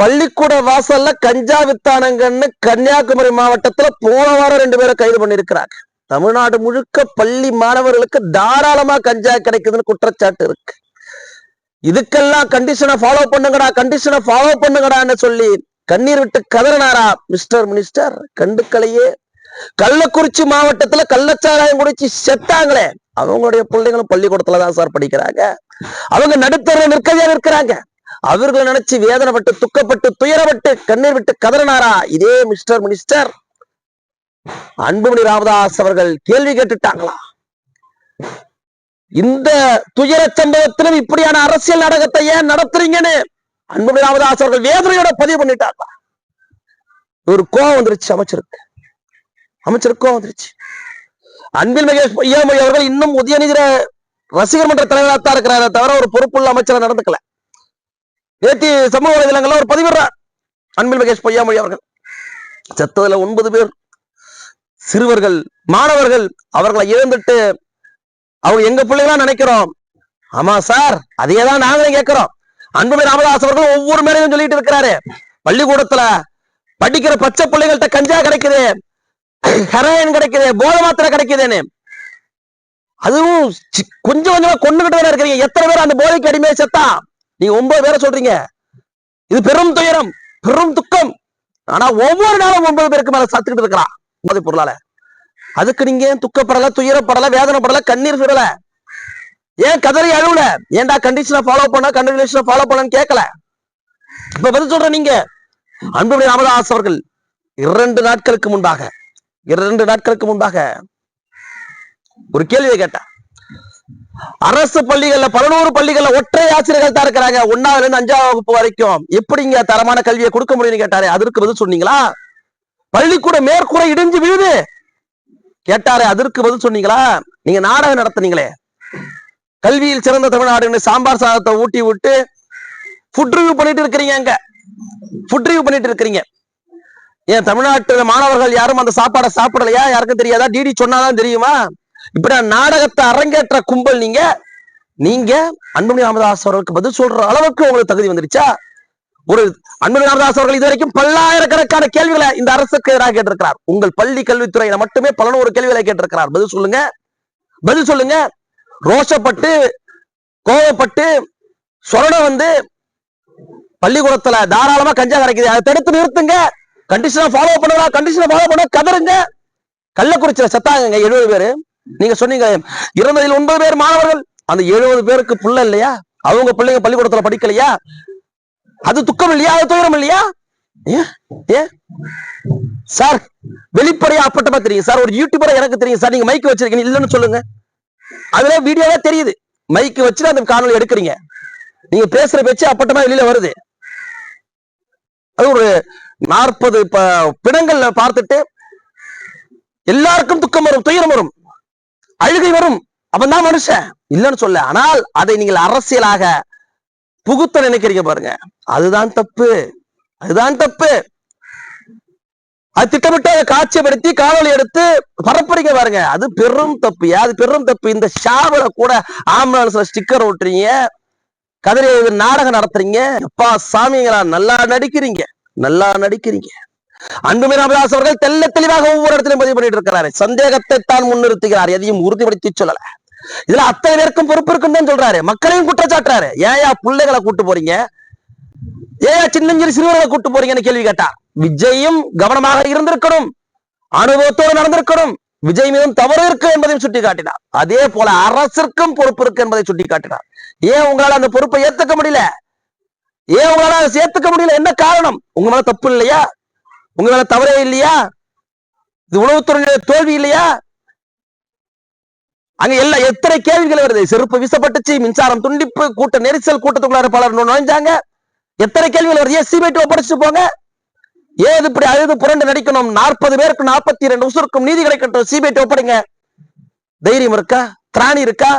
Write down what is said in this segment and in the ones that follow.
பள்ளிக்கூட வாசல்ல கஞ்சா வித்தானங்கன்னு கன்னியாகுமரி மாவட்டத்துல போன வாரம் ரெண்டு பேரை கைது பண்ணிருக்கிறாங்க தமிழ்நாடு முழுக்க பள்ளி மாணவர்களுக்கு தாராளமா கஞ்சா கிடைக்குதுன்னு குற்றச்சாட்டு இருக்கு. இதுக்கெல்லாம் கண்டிஷனை ஃபாலோ பண்ணுங்கடா கண்டிஷனை ஃபாலோ பண்ணுங்கடான்னு சொல்லி கண்ணீர் விட்டு கதறினாரா மிஸ்டர் மினிஸ்டர் கண்டுக்கலையே. கள்ளக்குறிச்சி மாவட்டத்துல கள்ளச்சாராயம் குடிச்சு செத்தாங்களே. அவங்களுடைய பிள்ளைங்களும் பள்ளிக்கூடத்துலதான் சார் படிக்கிறாங்க. அவங்க நடுத்தர நிற்கவே நிற்கிறாங்க. அவர்கள் நினைச்சு வேதனைப்பட்டு துக்கப்பட்டு துயரப்பட்டு கண்ணீர் விட்டு கதறினாரா? இதே மிஸ்டர் மினிஸ்டர் அன்புமணி ராமதாஸ் அவர்கள் கேள்வி கேட்டுட்டாங்களா? இந்த துயர சம்பவத்திலும் இப்படியான அரசியல் நாடகத்தை ஏன் நடத்துறீங்கன்னு அன்புமணி ராமதாஸ் அவர்கள் வேதனையோட பதிவு பண்ணிட்டாங்களா ஒரு கோவம் வந்துருச்சு அமைச்சருக்கு. அமைச்சருக்கு கோவம் வந்துருச்சு. அன்பில் மகேஷ் பொய்யாமொழி அவர்கள் இன்னும் உதயநிதி ரசிகர் மன்ற தலைவராக தான் இருக்கிறாரே தவிர ஒரு பொறுப்புள்ள அமைச்சரை நடந்துக்கல. நேத்தி சமூக வலைதளங்கள்ல ஒரு பதிவிடுறார். அன்பில் மகேஷ் பொய்யாமொழி அவர்கள். செத்ததுல ஒன்பது பேர். சிறுவர்கள் மாணவர்கள் அவர்களை இழந்துட்டு அவங்க எங்க பிள்ளைகளா நினைக்கிறோம். ஆமா சார் அதையே தான் நாங்களும் கேட்கிறோம். அன்புமே ராமதாஸ் அவர்கள் ஒவ்வொரு மேலையும் சொல்லிட்டு இருக்கிறாரு. பள்ளிக்கூடத்துல படிக்கிற பச்சை பிள்ளைகள்ட்ட கஞ்சா கிடைக்குது ஹெரோயின் கிடைக்குது போத மாத்திரை கிடைக்குதுன்னு. அதுவும் கொஞ்சம் கொஞ்சமா கொண்டுகிட்டு வேற இருக்கிறீங்க. எத்தனை பேர் அந்த போதைக்கு அடிமையை செத்தா? நீங்க ஒன்பது பேரை சொல்றீங்க. இது பெரும் துயரம் பெரும் துக்கம். ஆனா ஒவ்வொரு நாளும் ஒன்பது பேருக்கு மேல சாத்துக்கிட்டு இருக்கிறான் போதை பொருளால. அதுக்கு நீங்க ஏன் துக்கப்படல துயரப்படல வேதனைப்படல கண்ணீர் விடல? ஏன் கதறி அழுவல? ஏன்டா கண்டிஷனை ஃபாலோ பண்ண கண்டிஷனை ஃபாலோ பண்ணன்னு கேட்கல இப்ப பதில் சொல்ற நீங்க. அன்புடைய ராமதாஸ் அவர்கள் இரண்டு நாட்களுக்கு முன்பாக இரண்டு நாட்களுக்கு முன்பாக ஒரு கேள்வியை கேட்டேன் அரசு பள்ளிகள்ல பதினோரு பள்ளிகள்ல ஒற்றை ஆசிரியர்கள் தான் இருக்கிறாங்க. ஒன்னாவதுல இருந்து அஞ்சாவது வகுப்பு வரைக்கும். எப்படிங்க தரமான கல்வியை கொடுக்க முடியும்னு கேட்டாரு. அதற்கு பதில் சொன்னீங்களா? பள்ளிக்கூட மேற்கூரை இடிஞ்சு விழுது. கேட்டாரு அதற்கு பதில் சொன்னீங்களா? நீங்க நாடகம் நடத்துனீங்களே. கல்வியில் சிறந்த தமிழ்நாடுன்னு சாம்பார் சாதத்தை ஊட்டி விட்டு ஃபுட் ரிவ்யூ பண்ணிட்டு இருக்கிறீங்க அங்க. ஃபுட் ரிவ்யூ பண்ணிட்டு இருக்கிறீங்க. ஏன் தமிழ்நாட்டு மாணவர்கள் யாரும் அந்த சாப்பாடை சாப்பிடலையா? யாருக்கும் தெரியாதா? டிடி சொன்னாதான் தெரியுமா? இப்படி நாடகத்தை அரங்கேற்ற கும்பல் நீங்க. நீங்க அன்புமணி ராமதாஸ் அவர்களுக்கு பதில் சொல்ற அளவுக்கு உங்களுக்கு தகுதி வந்துருச்சா? ஒரு அன்புமணி ராமதாஸ் அவர்கள் இதுவரைக்கும் பல்லாயிரக்கணக்கான கேள்விகளை இந்த அரசுக்கு எதிராக கேட்டிருக்கிறார். உங்கள் பள்ளி கல்வித்துறையில மட்டுமே பலநூறு கேள்விகளை கேட்டிருக்கிறார். பதில் சொல்லுங்க. பதில் சொல்லுங்க. ரோஷப்பட்டு கோவப்பட்டு சொரண வந்து பள்ளிக்கூடத்துல தாராளமா கஞ்சா கிடைக்குது அதை தடுத்து நிறுத்துங்க. கண்டிஷனை ஃபாலோ பண்ணுறா கண்டிஷனை ஃபாலோ பண்ண கதருங்க கள்ளக்குறிச்சியில செத்தாங்க எழுபது பேரு. நீங்க சொன்னீங்க இறந்ததில் ஒன்பது பேர் மாணவர்கள். அந்த எழுபது பேருக்கு புள்ள இல்லையா? அவங்க பிள்ளைங்க பள்ளிக்கூடத்துல படிக்கலையா? அது துக்கம் இல்லையா? அது துயரம் இல்லையா? ஏ சார் வெளிப்படையா அப்பட்டமா தெரியும். சார் ஒரு யூடியூபரா எனக்கு தெரியும். சார் நீங்க மைக் வச்சிருக்கீங்க. இல்லைன்னு சொல்லுங்க. அதுல வீடியோவே தெரியுது. மைக் வச்சு அந்த காணொலி எடுக்கிறீங்க. நீங்க பேசுற பேச்சு அப்பட்டமா வெளியில வருது. அது ஒரு நாற்பது பிணங்கள்ல பார்த்துட்டு எல்லாருக்கும் துக்கம் வரும் துயரம் வரும். அழுகை வரும். அவன் தான் மனுஷன். இல்லைன்னு சொல்ல. ஆனால் அதை நீங்கள் அரசியலாக புகுத்த நினைக்கிறீங்க பாருங்க. அதுதான் தப்பு. அதுதான் தப்பு. அது திட்டமிட்டு அதை காட்சிப்படுத்தி காவலி எடுத்து பரப்புறீங்க பாருங்க. அது பெரும் தப்பு. அது பெரும் தப்பு. இந்த ஷாவில கூட ஆம்புலன்ஸ்ல ஸ்டிக்கர் ஓட்டுறீங்க. கதிரை நாடகம் நடத்துறீங்க. அப்பா சாமிங்களா நல்லா நடிக்கிறீங்க. நல்லா நடிக்கிறீங்க. அன்புமே ராமதாஸ் அவர்கள் தெல்ல தெளிவாக ஒவ்வொரு இடத்திலும் பதிவு பண்ணிட்டு இருக்கிறாரு. சந்தேகத்தை தான் முன்னிறுத்துகிறார். எதையும் உறுதிப்படுத்தி சொல்லல. இதுல அத்தனை பேருக்கும் பொறுப்பு இருக்குன்னு தான் சொல்றாரு. மக்களையும் குற்றச்சாட்டுறாரு. ஏயா பிள்ளைகளை கூட்டு போறீங்க? ஏயா சின்னஞ்சிறு சிறுவர்களை கூட்டு போறீங்கன்னு கேள்வி கேட்டா விஜயும் கவனமாக இருந்திருக்கணும். அனுபவத்தோடு நடந்திருக்கணும். விஜய் மீதும் தவறு இருக்கு என்பதையும் சுட்டி காட்டினார் அதே போல அரசிற்கும் பொறுப்பு இருக்கு என்பதை சுட்டி காட்டினார் ஏன் உங்களால அந்த பொறுப்பை ஏத்துக்க முடியல? ஏன் உங்களால அதை சேர்த்துக்க முடியல? என்ன காரணம்? உங்களால தப்பு இல்லையா? உங்க மேல தவறே இல்லையா? இது உளவுத்துறையுடைய தோல்வி இல்லையா? அங்க எல்லா எத்தனை கேள்விகள் வருது? செருப்பு வீசப்பட்டுச்சு மின்சாரம் துண்டிப்பு கூட்ட நெரிசல் கூட்டத்துக்குள்ளார பலர் நுழைஞ்சாங்க. எத்தனை கேள்விகள் வருது? ஏன் சிபிஐடி ஒப்படைச்சிட்டு போங்க? ஏன் இப்படி அழுது புரண்டு நடிக்கணும்? நாற்பது பேருக்கு நாற்பத்தி இரண்டு உசுருக்கும் நீதி கிடைக்கட்டும். சிபிஐடி ஒப்படைங்க. தைரியம் இருக்கா? திராணி இருக்கா?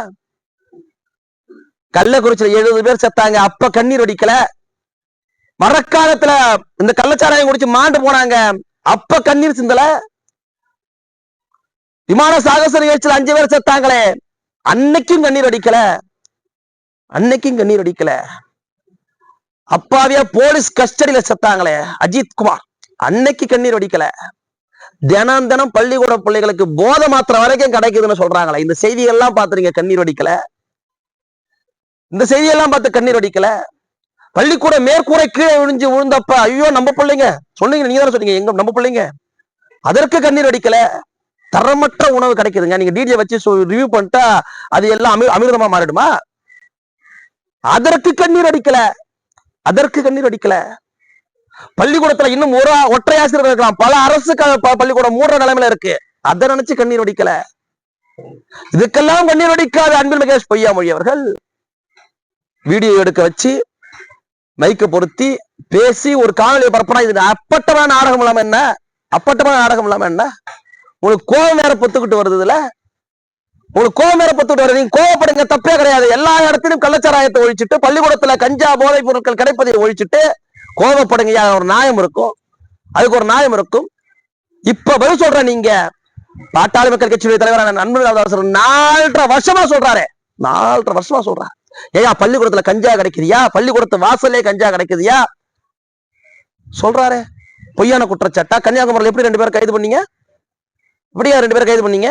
கள்ளக்குறிச்சியில எழுபது பேர் செத்தாங்க. அப்ப கண்ணீர் ஒடிக்கல மரக்காலத்துல இந்த கள்ளச்சாராயம் குடிச்சு மாண்டு போனாங்க. அப்ப கண்ணீர் சிந்தல. விமான சாகச நிகழ்ச்சியில் அஞ்சு பேர் செத்தாங்களே. அன்னைக்கும் கண்ணீர் அடிக்கல. அன்னைக்கும் கண்ணீர் அடிக்கல. அப்பாவியா போலீஸ் கஸ்டடியில செத்தாங்களே அஜித் குமார். அன்னைக்கு கண்ணீர் அடிக்கல. தினம் தினம் பள்ளிக்கூட பிள்ளைகளுக்கு போத மாத்திர வரைக்கும் கிடைக்குதுன்னு சொல்றாங்களே. இந்த செய்தியெல்லாம் பார்த்துறீங்க கண்ணீர் அடிக்கல. இந்த செய்தியெல்லாம் பார்த்து கண்ணீர் அடிக்கல. பள்ளிக்கூட மேற்கூரை கீழே விழுந்து விழுந்தப்ப ஐயோ நம்ம பிள்ளைங்க. சொன்னீங்க நீங்க தானே சொன்னீங்க எங்க நம்ம பிள்ளைங்க? அதற்கு கண்ணீர் அடிக்கல. தரமற்ற உணவு கிடைக்குதுங்க. நீங்க டிஜே வச்சு ரிவ்யூ பண்ணிட்டா அது எல்லாம் அமி அமிர்தமா மாறிடுமா? அதற்கு கண்ணீர் அடிக்கல. அதற்கு கண்ணீர் அடிக்கல. பள்ளிக்கூடத்துல இன்னும் ஒரு ஒற்றை ஆசிரியர் இருக்கலாம். பல அரசு ப- பள்ளிக்கூடம் மூடுற நிலைமையில இருக்கு. அதை நினைச்சு கண்ணீர் அடிக்கல. இதுக்கெல்லாம் கண்ணீர் அடிக்காத அன்பில் மகேஷ் பொய்யாமொழி அவர்கள். வீடியோ எடுக்க வச்சு மைக்க பொருத்தி பேசி ஒரு காணொலியை பரப்புனா இது அப்பட்டமான நாடகம் இல்லாம என்ன? அப்பட்டமான நாடகம் இல்லாம என்ன? உங்களுக்கு கோபம் வேற பொத்துக்கிட்டு வருது உங்களுக்கு கோபம் வேற பொத்துக்கிட்டு வருது. நீங்க கோவப்படுங்க தப்பே கிடையாது. எல்லா இடத்திலும் கள்ளச்சாராயத்தை ஒழிச்சிட்டு பள்ளிக்கூடத்துல கஞ்சா போதைப் பொருட்கள் கிடைப்பதை ஒழிச்சிட்டு கோபப்படுங்க. ஒரு நியாயம் இருக்கும். அதுக்கு ஒரு நியாயம் இருக்கும். இப்ப பதில் சொல்ற நீங்க. பாட்டாளி மக்கள் கட்சியுடைய தலைவரான நண்பர் நாலரை வருஷமா சொல்றாரு. நாலரை வருஷமா சொல்றாரு ஏயா பள்ளிக்கூடத்துல கஞ்சா கிடைக்குதியா? பள்ளிக்கூடத்து வாசல்லே கஞ்சா கிடைக்குதியா? சொல்றாரு. பொய்யான குற்றச்சாட்டா? கன்னியாகுமரியில் எப்படி ரெண்டு பேரும் கைது பண்ணீங்க? இப்படியா ரெண்டு பேரும் கைது பண்ணீங்க?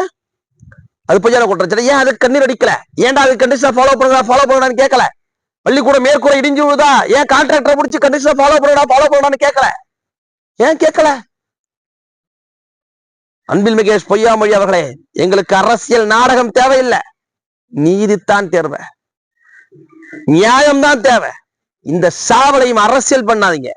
அது பொய்யான குற்றச்சாட்டு. ஏன் அதுக்கு கண்ணீர் அடிக்கல? ஏன்டா அது கண்டிஷனா ஃபாலோ பண்ணுறா? ஃபாலோ பண்ணுறான்னு கேட்கல. பள்ளிக்கூடம் மேற்கூரை இடிஞ்சு விழுதா? ஏன் கான்ட்ராக்டரை முடிச்சு கண்டிஷனா ஃபாலோ பண்ணடா ஃபாலோ பண்ணான்னு கேட்கல. ஏன் கேட்கல? அன்பில் மகேஷ் பொய்யாமொழி அவர்களே எங்களுக்கு அரசியல் நாடகம் தேவையில்லை. நீதித்தான் தேவை. நியாயம்தான் தேவை. இந்த சாவலையும் அரசியல் பண்ணாதீங்க.